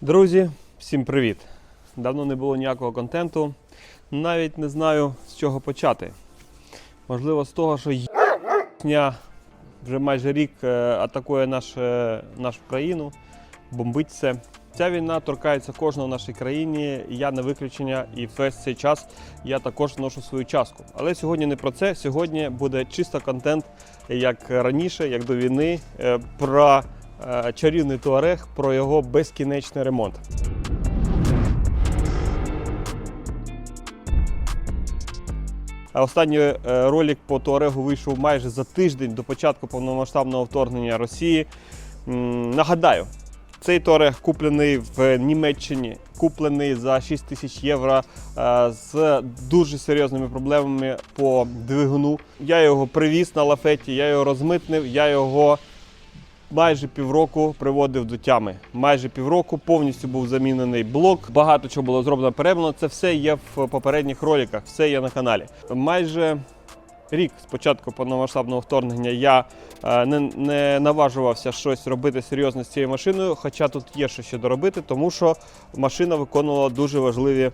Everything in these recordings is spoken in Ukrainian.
Друзі, всім привіт! Давно не було ніякого контенту. Навіть не знаю з чого почати. Можливо, з того, що єбня вже майже рік е, атакує наш, е, нашу країну, бомбить все. Ця війна торкається кожного в нашій країні. Я не виключення, і весь цей час я також вношу свою частку. Але сьогодні не про це. Сьогодні буде чисто контент, як раніше, як до війни, е, про чарівний туарег, про його безкінечний ремонт. Останній е, ролик по Туарегу вийшов майже за тиждень до початку повномасштабного вторгнення Росії. Нагадаю, цей Туарег куплений в Німеччині, куплений за 6 тисяч євро е, з дуже серйозними проблемами по двигуну. Я його привіз на лафеті, я його розмитнив, я його майже півроку приводив до тями. Майже півроку повністю був замінений блок. Багато чого було зроблено перероблено. Це все є в попередніх роликах, все є на каналі. Майже рік з початку повномасштабного вторгнення я е, не, не наважувався щось робити серйозно з цією машиною, хоча тут є що ще доробити, тому що машина виконувала дуже важливі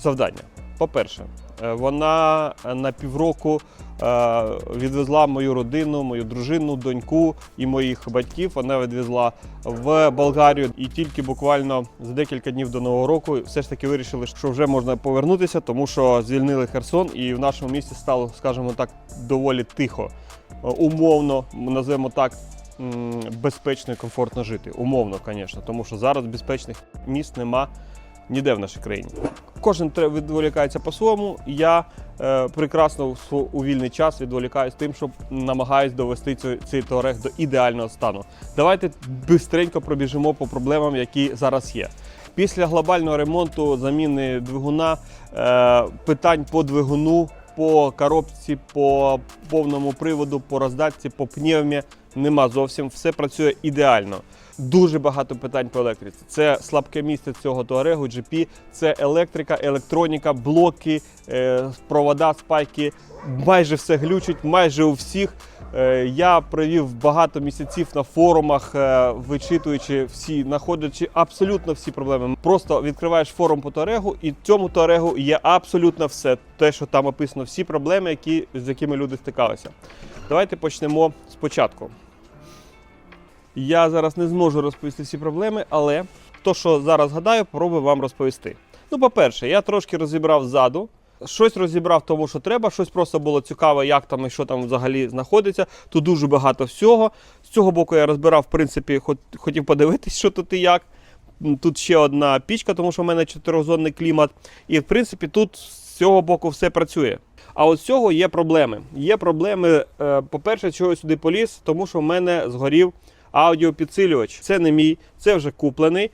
завдання. По-перше, вона на півроку е, відвезла мою родину, мою дружину, доньку і моїх батьків. Вона відвезла в Болгарію. І тільки буквально за декілька днів до нового року все ж таки вирішили, що вже можна повернутися, тому що звільнили Херсон, і в нашому місті стало, скажімо так, доволі тихо. Е, Умовно, назвемо так. Безпечно і комфортно жити. Умовно, звісно, тому що зараз безпечних міст нема ніде в нашій країні. Кожен відволікається по-своєму. Я е, прекрасно у вільний час відволікаюсь тим, що намагаюсь довести цю, цей туарег до ідеального стану. Давайте бистренько пробіжимо по проблемам, які зараз є. Після глобального ремонту заміни двигуна е, питань по двигуну, по коробці, по повному приводу, по роздатці, по пневмі нема зовсім. Все працює ідеально. Дуже багато питань по електриці. Це слабке місце цього туарегу, GP, це електрика, електроніка, блоки, е, провода, спайки. Майже все глючить, майже у всіх. Е, Я провів багато місяців на форумах, е, вичитуючи всі, знаходячи абсолютно всі проблеми. Просто відкриваєш форум по Туарегу, і в цьому Туарегу є абсолютно все. Те, що там описано, всі проблеми, які, з якими люди стикалися. Давайте почнемо спочатку. Я зараз не зможу розповісти всі проблеми, але то, що зараз гадаю, попробую вам розповісти. Ну, по-перше, я трошки розібрав ззаду. Щось розібрав тому, що треба, щось просто було цікаво, як там і що там взагалі знаходиться. Тут дуже багато всього. З цього боку я розбирав, в принципі, хотів подивитись, що тут і як. Тут ще одна пічка, тому що в мене чотиризонний клімат. І в принципі тут з цього боку все працює. А от з цього є проблеми. Є проблеми, е, по-перше, чого я сюди поліз, тому що в мене згорів аудіопідсилювач. Це не мій, це вже куплений.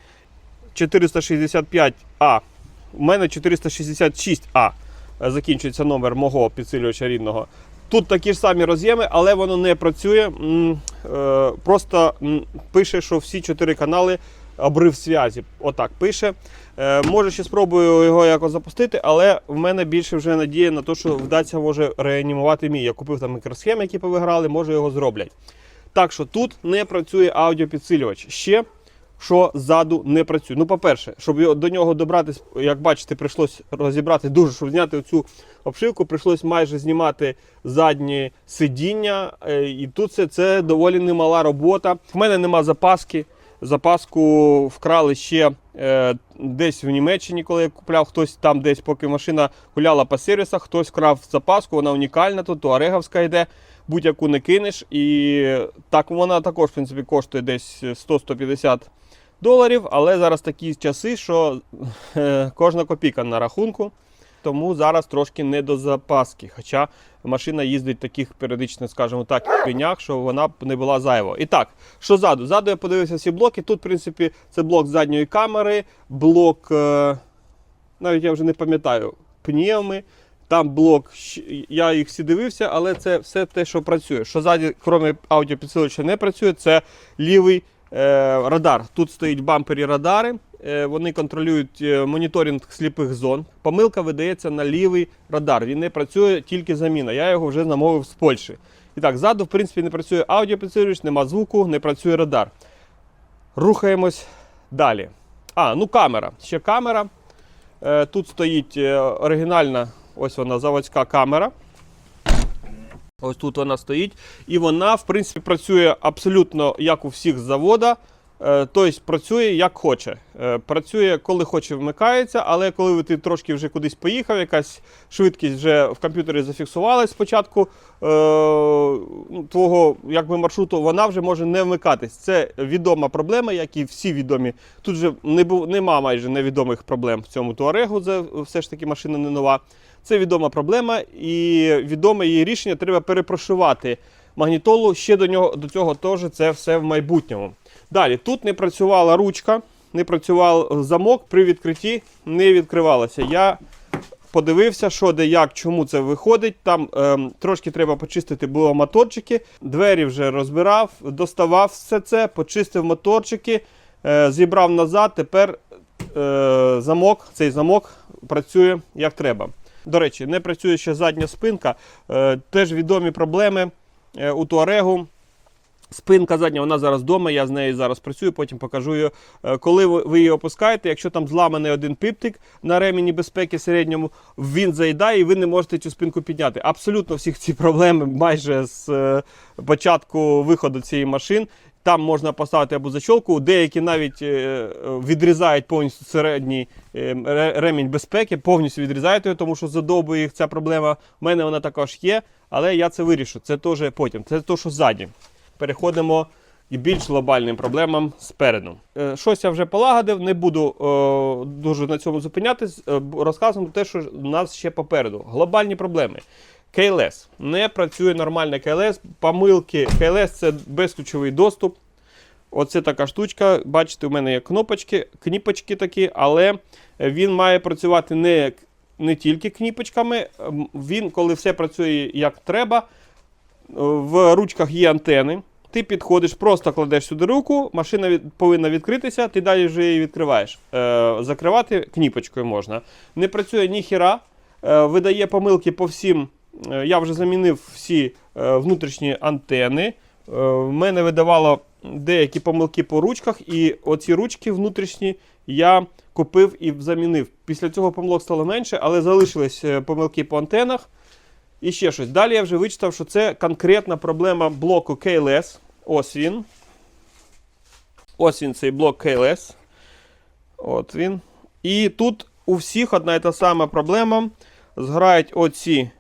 465А. У мене 466А. е, Закінчується номер мого підсилювача рідного. Тут такі ж самі роз'єми, але воно не працює. Е, Просто пише, що всі чотири канали обрив зв'язі. Отак пише. Е, Може, ще спробую його якось запустити, але в мене більше вже надія на те, що вдасться може реанімувати мій. Я купив там мікросхеми, які повиграли, може його зроблять. Так що тут не працює аудіопідсилювач. Ще що ззаду не працює. Ну, по-перше, щоб до нього добратись, як бачите, прийшлось розібрати дуже, щоб зняти цю обшивку, прийшлось майже знімати задні сидіння. е, І тут це, це доволі немала робота. В мене нема запаски. Запаску вкрали ще е, десь в Німеччині, коли я купляв хтось там десь, поки машина гуляла по сервісах, хтось вкрав запаску, вона унікальна, тут туареговська йде, будь-яку не кинеш. І так вона також, в принципі, коштує десь 100-150 доларів, але зараз такі часи, що е, кожна копійка на рахунку. Тому зараз трошки не до запаски. Хоча машина їздить в таких періодично, скажімо так, пенях, що вона б не була зайва. І так, що ззаду? Ззаду я подивився всі блоки. Тут, в принципі, це блок задньої камери, блок, е, навіть я вже не пам'ятаю, пневми. Там блок, я їх всі дивився, але це все те, що працює. Що ззаді, крім аудіопідсилювача, не працює, це лівий е, радар. Тут стоїть бампері радари. Е, вони контролюють е, моніторинг сліпих зон. Помилка видається на лівий радар. Він не працює тільки заміна. Я його вже замовив з Польщі. І так, ззаду, в принципі, не працює аудіопідсилювач, нема звуку, не працює радар. Рухаємось Далі. А, ну камера. Ще камера. Е, Тут стоїть оригінальна, ось вона заводська камера. Ось тут вона стоїть. І вона, в принципі, працює абсолютно як у всіх з завода. Е, Тобто працює як хоче. Е, Працює, коли хоче, вмикається, але коли ти трошки вже кудись поїхав, якась швидкість вже в комп'ютері зафіксувалась спочатку е, ну, твого якби, маршруту, вона вже може не вмикатись. Це відома проблема, як і всі відомі. Тут же не бу, нема майже невідомих проблем в цьому Туарегу, це все ж таки машина не нова. Це відома проблема, і відоме її рішення треба перепрошувати магнітолу. Ще до нього до цього теж це все в майбутньому. Далі, тут не працювала ручка, не працював замок при відкритті, не відкривалося. Я подивився, що де як, чому це виходить. Там ем, трошки треба почистити було моторчики. Двері вже розбирав, доставав все це, почистив моторчики, е, зібрав назад. Тепер е, замок, цей замок працює як треба. До речі, не працює ще задня спинка. Е, теж відомі проблеми е, у Туарегу. Спинка задня, вона зараз вдома, я з нею зараз працюю, потім покажу її. Е, Коли ви її опускаєте, якщо там зламаний один пиптик на ремені безпеки середньому, він заїдає і ви не можете цю спинку підняти. Абсолютно всіх ці проблеми майже з початку виходу цієї машин. Там можна поставити або защолку, деякі навіть е, відрізають повністю середній е, ремінь безпеки, повністю відрізають його, тому що задовбує їх ця проблема. У мене вона також є, але я це вирішу. Це теж потім. Це то, що ззаді. Переходимо і більш глобальним проблемам спереду. Е, Щось я вже полагодив, не буду е, дуже на цьому зупинятись. Розказуємо те, що у нас ще попереду. Глобальні проблеми. KLS. Не працює нормально KLS. Помилки KLS це безключовий доступ. Оце така штучка. Бачите, у мене є кнопочки, кніпочки такі, але він має працювати не, не тільки кніпочками. Він, коли все працює як треба, в ручках є антени. Ти підходиш, просто кладеш сюди руку, машина від, повинна відкритися, ти далі вже її відкриваєш. Е, закривати кніпочкою можна. Не працює ніхіра, е, видає помилки по всім. Е, я вже замінив всі е, внутрішні антени. Е, в мене видавало деякі помилки по ручках, і оці ручки внутрішні я купив і замінив. Після цього помилок стало менше, але залишились помилки по антенах. І ще щось. Далі я вже вичитав, що це конкретна проблема блоку KLS. Ось він. Ось він цей блок KLS. От він. І тут у всіх одна і та сама проблема. Зграють оці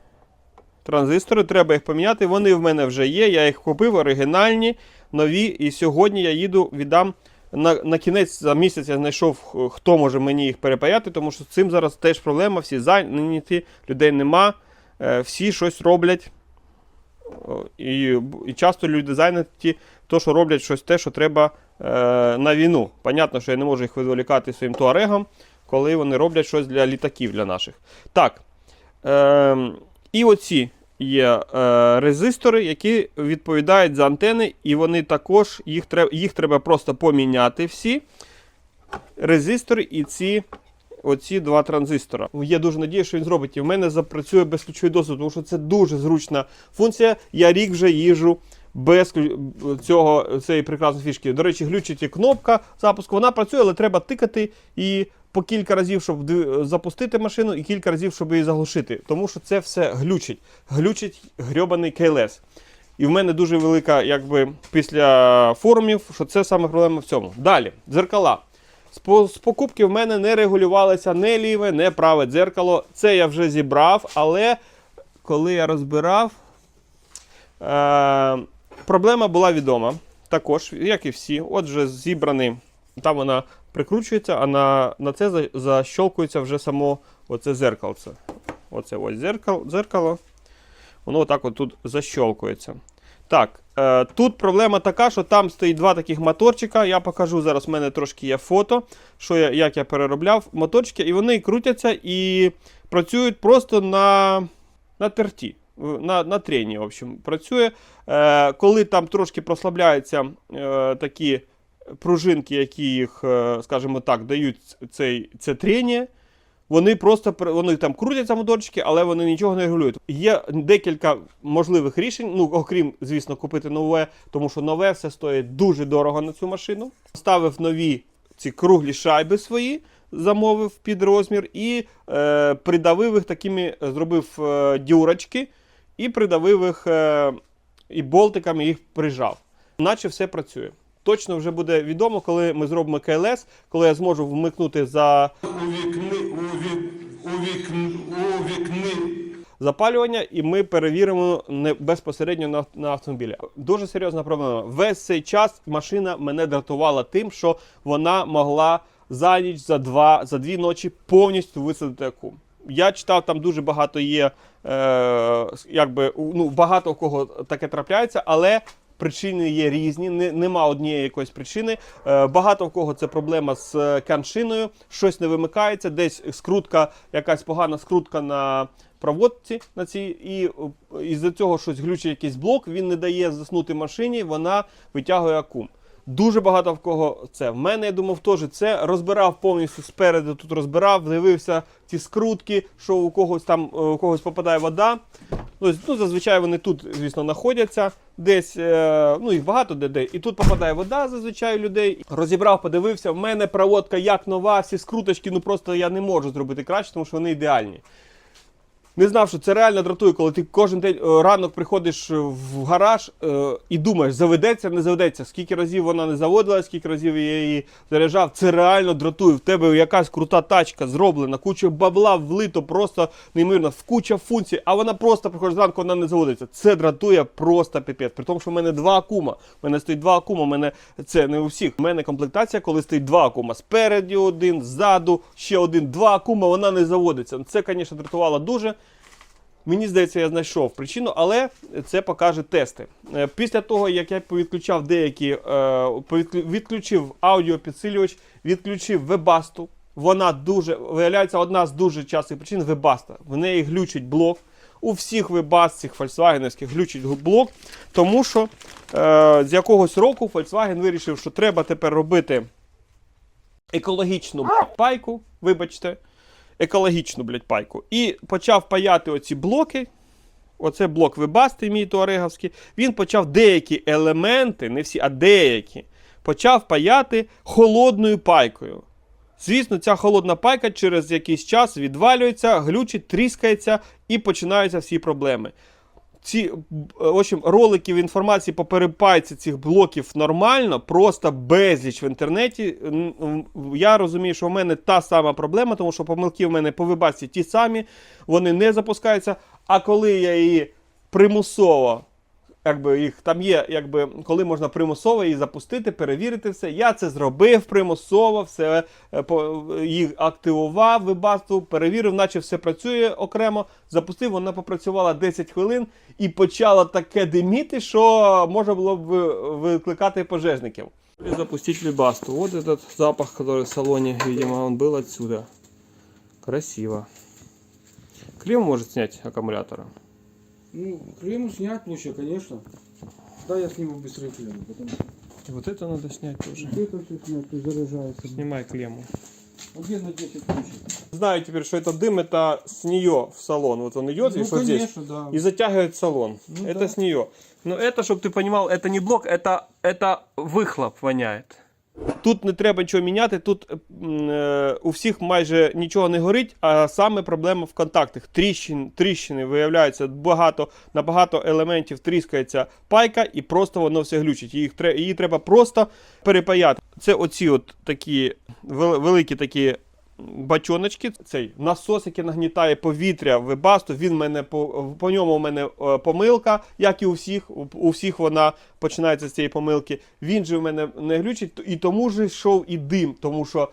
транзистори, треба їх поміняти. Вони в мене вже є. Я їх купив, оригінальні, нові. І сьогодні я їду, віддам. На, на кінець за місяць я знайшов, хто може мені їх перепаяти, тому що з цим зараз теж проблема. Всі зайняті, людей нема, е, всі щось роблять. І, і часто люди зайняті, то, що роблять щось те, що треба е, на війну. Понятно, що я не можу їх відволікати своїм туарегом, коли вони роблять щось для літаків для наших. Так. Е, і оці є е, резистори, які відповідають за антени, і вони також їх треба, їх треба просто поміняти всі. Резистори і ці. Оці два транзистора. Є дуже надія, що він зробить. І в мене запрацює безключовий доступ, тому що це дуже зручна функція. Я рік вже їжу без цього, цієї прекрасної фішки. До речі, глючить і кнопка запуску. Вона працює, але треба тикати і по кілька разів, щоб запустити машину, і кілька разів, щоб її заглушити. Тому що це все глючить. Глючить грьобаний KLS. І в мене дуже велика, якби після форумів, що це саме проблема в цьому. Далі, дзеркала. З покупки в мене не регулювалося не ліве, не праве дзеркало. Це я вже зібрав, але коли я розбирав, е- проблема була відома. Також, як і всі. Отже, зібраний, там вона прикручується, а на, на це за- защолкується вже само оце зеркалце. Оце ось зеркало, дзеркало. Воно отак от тут защолкується. Так, е, тут проблема така, що там стоїть два таких моторчика. Я покажу зараз. У мене трошки є фото, що я, як я переробляв моторчики, і вони крутяться і працюють просто на, на терті. На, на трені, в общем, працює. Е, коли там трошки прослабляються е, такі пружинки, які їх, е, скажімо так, дають цей, це трення, вони просто вони там крутяться моторчики, але вони нічого не регулюють. Є декілька можливих рішень. Ну, окрім, звісно, купити нове, тому що нове все стоїть дуже дорого на цю машину. Ставив нові ці круглі шайби свої, замовив під розмір, і е, придавив їх такими, зробив е, дюрочки, і придавив їх е, і болтиками їх прижав. Наче все працює. Точно вже буде відомо, коли ми зробимо КЛС, коли я зможу вмикнути за У вікни, у вік, у вікни, у вікни. запалювання, і ми перевіримо не безпосередньо на, на автомобілі. Дуже серйозна проблема. Весь цей час машина мене дратувала тим, що вона могла за ніч, за два, за дві ночі повністю висадити акум. Я читав, там дуже багато є, е, якби ну, багато у кого таке трапляється, але причини є різні, не, нема однієї якоїсь причини. Е, багато в кого це проблема з е, каншиною, щось не вимикається, десь скрутка, якась погана скрутка на проводці на цій, і е, із-за цього щось глючить якийсь блок, він не дає заснути машині, вона витягує акум. Дуже багато в кого це. В мене я думав, теж це розбирав повністю спереду. Тут розбирав, дивився ці скрутки, що у когось там е, у когось попадає вода. Ну, ну, зазвичай вони тут, звісно, знаходяться десь. Е, ну їх багато де, де. І тут попадає вода зазвичай людей. Розібрав, подивився. В мене проводка як нова, всі скруточки, ну просто я не можу зробити краще, тому що вони ідеальні. Не знав, що це реально дратує, коли ти кожен день е, ранок приходиш в гараж е, і думаєш, заведеться, не заведеться. Скільки разів вона не заводилась, скільки разів я її заряджав. Це реально дратує. В тебе якась крута тачка зроблена, куча бабла влито, просто неймовірно, в куча функцій, а вона просто приходить зранку, вона не заводиться. Це дратує просто піпець. При тому, що в мене два акума. У мене стоїть два акума. У мене це не у всіх. У мене комплектація, коли стоїть два акума. Спереді один, ззаду, ще один, два акума, вона не заводиться. Це, звісно, дратувало дуже. Мені здається, я знайшов причину, але це покаже тести. Е, Після того, як я повідключав деякі, е, відключив аудіопідсилювач, відключив вебасту. Вона дуже виявляється одна з дуже частих причин вебаста. В неї глючить блок. У всіх вебаст цих фольксвагенівських глючить блок, тому що е, з якогось року Volkswagen вирішив, що треба тепер робити екологічну пайку, вибачте, екологічну, блядь, пайку. І почав паяти оці блоки. Оце блок вибасти, мій туареговський. Він почав деякі елементи, не всі, а деякі, почав паяти холодною пайкою. Звісно, ця холодна пайка через якийсь час відвалюється, глючить, тріскається і починаються всі проблеми. Ці в общем, роликів інформації по перепайці цих блоків нормально, просто безліч в інтернеті. Я розумію, що в мене та сама проблема, тому що помилки в мене по вибасці ті самі, вони не запускаються. А коли я її примусово якби їх там є, якби коли можна примусово її запустити, перевірити все. Я це зробив примусово, все е, по- їх активував, вибасту, перевірив, наче все працює окремо. Запустив, вона попрацювала 10 хвилин і почала таке диміти, що можна було б ви- викликати пожежників. Запустить вибасту. Вот этот запах, который в салоне, видимо, он был отсюда. Красиво. Клем может снять аккумулятора. Ну, клемму снять лучше, конечно. Да, я сниму быстрее клемму, потому что Вот это надо снять тоже. это все снять, то заряжается. Снимай клемму. Один на 10 ключик. Знаю теперь, что это дым, это с нее в салон. Вот он идет, Ну, видишь, вот здесь, конечно, да. и затягивает салон. Ну это да. с нее. Но это, чтобы ты понимал, это не блок, это, это выхлоп воняет. Тут не треба нічого міняти, тут е, у всіх майже нічого не горить, а саме проблема в контактах. Тріщин, тріщини виявляються багато, на багато елементів тріскається пайка і просто воно все глючить. Їх, її треба просто перепаяти. Це оці от такі великі такі бачоночки. Цей насос, який нагнітає повітря в вебасту, він мене по, по ньому в мене е, помилка, як і у всіх. У, всіх вона починається з цієї помилки. Він же в мене не глючить, і тому ж йшов і дим, тому що е,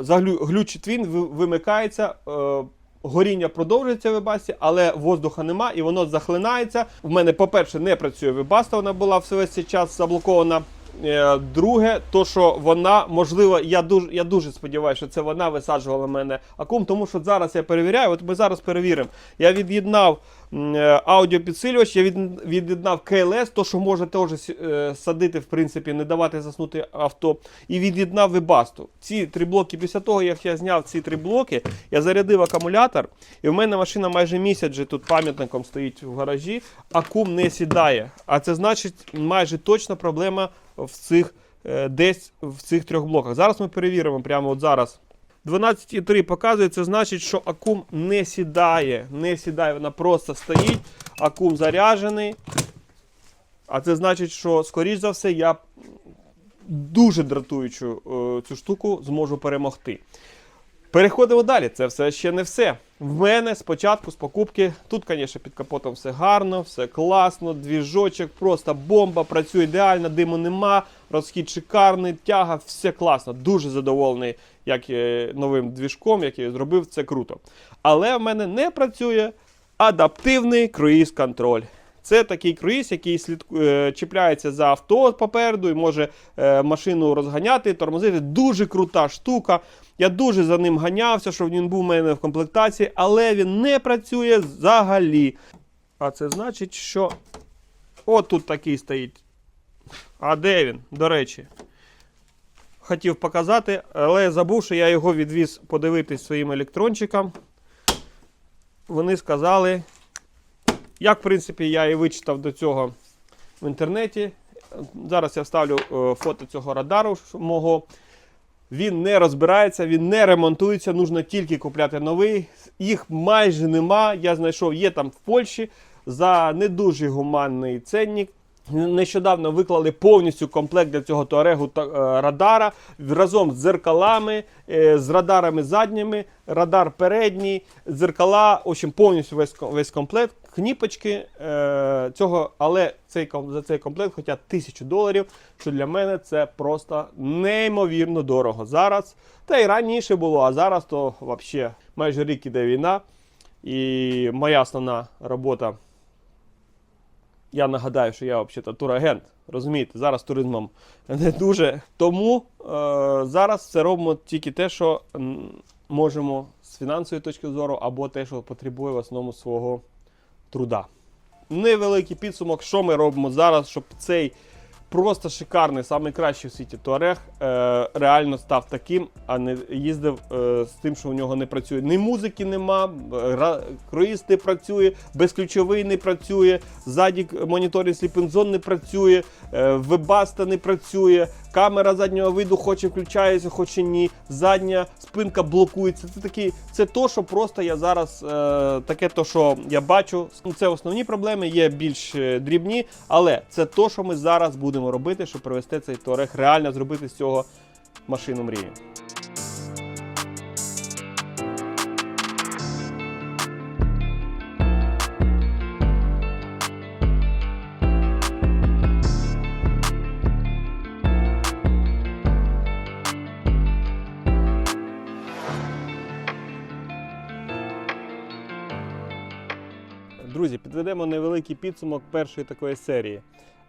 заглю, глючить він, вимикається. Е, Горіння продовжується в вебасті, але воздуха нема і воно захлинається. В мене, по-перше, не працює вебаста, вона була все весь цей час заблокована. Е, Друге, то що вона, можливо, я дуже, я дуже сподіваюся, що це вона висаджувала мене акум, тому що зараз я перевіряю, от ми зараз перевіримо. Я від'єднав е, аудіопідсилювач, я від'єднав КЛС, то що може теж е, садити, в принципі, не давати заснути авто, і від'єднав вебасту. Ці три блоки, після того, як я зняв ці три блоки, я зарядив акумулятор, і в мене машина майже місяць же тут пам'ятником стоїть в гаражі, акум не сідає. А це значить майже точно проблема в цих е, десь в цих трьох блоках. Зараз ми перевіримо прямо от зараз. 12,3 показує, це значить, що акум не сідає. Не сідає, вона просто стоїть, акум заряджений. А це значить, що, скоріш за все, я дуже дратуючу е, цю штуку зможу перемогти. Переходимо далі. Це все ще не все. В мене спочатку з покупки. Тут, звісно, під капотом все гарно, все класно, двіжочок, просто бомба, працює ідеально, диму нема, розхід шикарний, тяга, все класно. Дуже задоволений як е, новим двіжком, який я зробив, це круто. Але в мене не працює адаптивний круїз-контроль. Це такий круїз, який слід, е, чіпляється за авто попереду і може е, машину розганяти, тормозити. Дуже крута штука. Я дуже за ним ганявся, щоб він був у мене в комплектації, але він не працює взагалі. А це значить, що от тут такий стоїть. А де він? До речі. Хотів показати, але забув, що я його відвіз подивитись своїм електрончикам. Вони сказали, як, в принципі, я і вичитав до цього в інтернеті. Зараз я вставлю е, фото цього радару мого. Він не розбирається, він не ремонтується, нужно тільки купляти новий. Їх майже нема. Я знайшов, є там в Польщі за не дуже гуманний ценник. Нещодавно виклали повністю комплект для цього Туарегу е, радара разом з дзеркалами, е, з радарами задніми, радар передній, дзеркала, в общем, повністю весь, весь комплект. Кніпочки е, цього, але цей, за цей комплект хоча тисячу доларів, що для мене це просто неймовірно дорого. Зараз, та й раніше було, а зараз то взагалі майже рік іде війна. І моя основна робота я нагадаю, що я взагалі турагент. Розумієте, зараз туризмом не дуже. Тому е, зараз все робимо тільки те, що можемо з фінансової точки зору, або те, що потребує в основному свого труда. Невеликий підсумок, що ми робимо зараз, щоб цей просто шикарний, найкращий в світі Туарег е, реально став таким, а не їздив е, з тим, що у нього не працює. Ні музики нема, ра- круїз не працює, безключовий не працює, ззаді моніторинг сліпензон не працює, е, вебаста не працює, камера заднього виду хоче включається, хоче ні. Задня спинка блокується. Це такі, це то, що просто я зараз е, таке, то що я бачу. Це основні проблеми, є більш е, дрібні, але це то, що ми зараз будемо робити, щоб привести цей Туарег, реально зробити з цього машину мрії. Друзі, підведемо невеликий підсумок першої такої серії.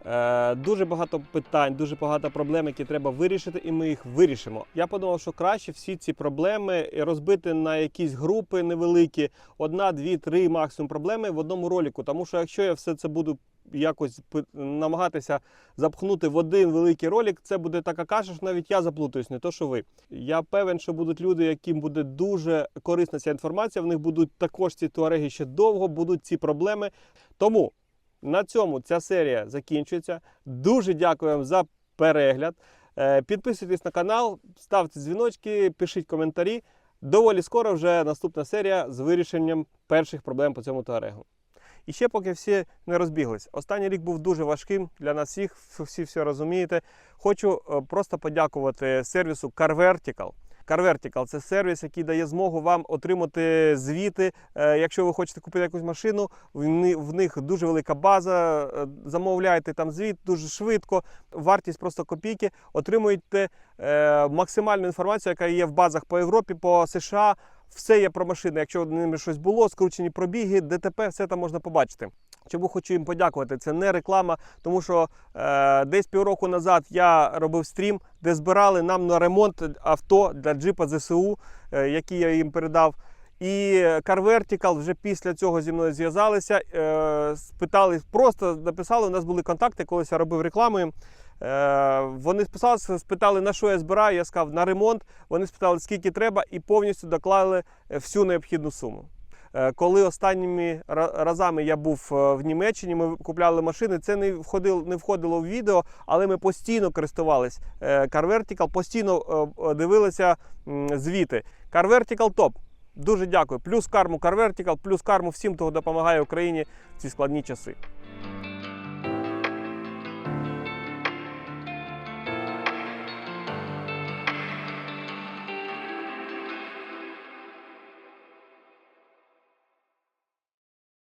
Е, дуже багато питань, дуже багато проблем, які треба вирішити, і ми їх вирішимо. Я подумав, що краще всі ці проблеми розбити на якісь групи невеликі, одна, дві, три максимум проблеми в одному ролику. Тому що якщо я все це буду якось намагатися запхнути в один великий ролик, це буде така каша, що навіть я заплутаюсь, не то що ви. Я певен, що будуть люди, яким буде дуже корисна ця інформація. В них будуть також ці туареги ще довго, будуть ці проблеми. Тому на цьому ця серія закінчується. Дуже дякую вам за перегляд. Е, Підписуйтесь на канал, ставте дзвіночки, пишіть коментарі. Доволі скоро вже наступна серія з вирішенням перших проблем по цьому туарегу. І ще поки всі не розбіглись. Останній рік був дуже важким для нас всіх, всі все розумієте. Хочу е, просто подякувати сервісу CarVertical. CarVertical – це сервіс, який дає змогу вам отримати звіти. Е, Якщо ви хочете купити якусь машину, в них дуже велика база. е, Замовляєте там звіт дуже швидко, вартість просто копійки. Отримуєте е, максимальну інформацію, яка є в базах по Європі, по США. Все є про машини. Якщо ними щось було, скручені пробіги, ДТП, все там можна побачити. Чому хочу їм подякувати? Це не реклама, тому що е, десь півроку назад я робив стрім, де збирали нам на ремонт авто для джипа ЗСУ, е, який я їм передав. І Car Vertical вже після цього зі мною зв'язалися, е, спитали, просто написали, у нас були контакти, колись я робив рекламу. Е, вони списалися, спитали, на що я збираю. Я сказав, на ремонт. Вони спитали, скільки треба, і повністю доклали е, всю необхідну суму. Е, Коли останніми ра- разами я був е, в Німеччині, ми купляли машини. Це не входило, не входило в відео, але ми постійно користувались е, Car Vertical, постійно дивилися звіти. Car Vertical топ. Дуже дякую. Плюс карму Car Vertical, плюс карму всім, хто допомагає Україні в ці складні часи.